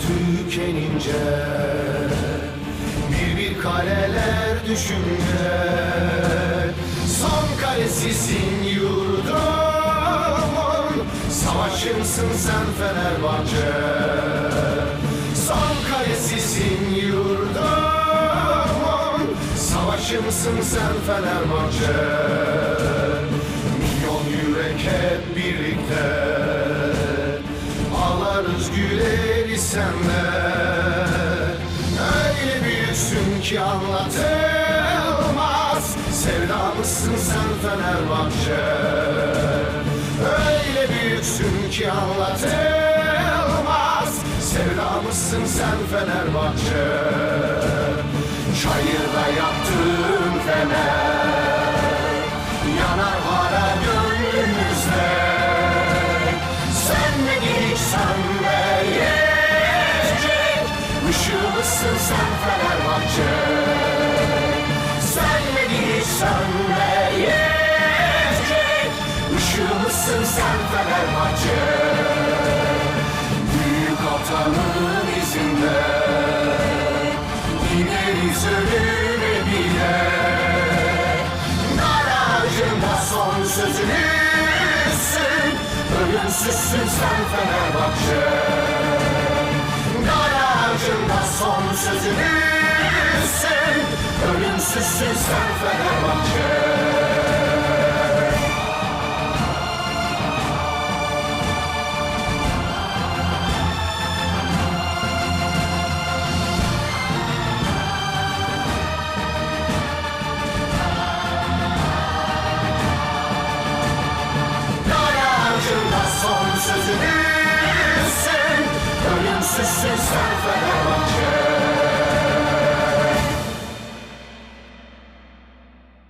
tükenince Bir bir kaleler düşünce Son kalesisin yurdumun Savaşımsın sen Fenerbahçe Son kalesisin yurdumun Savaşımsın sen Fenerbahçe Milyon yürek hep birlikte güleriz senle Öyle büyüksün ki anlatılmaz. Sevdamızsın sen Fenerbahçe. Öyle büyüksün ki anlatılmaz. Sevdamızsın sen Fenerbahçe. Çayırda yaptığın fener Sönmedi hiç sönmeyecek Işığımızsın sen Fenerbahçe Büyük atanın izinde Gideriz ölüme bile Nar ağacında son Ölümsüzsün sen Fenerbahçe Ölümsüzsün sen Fenerbahçe Dar ağacında son sözünüzsün Ölümsüzsün sen Fenerbahçe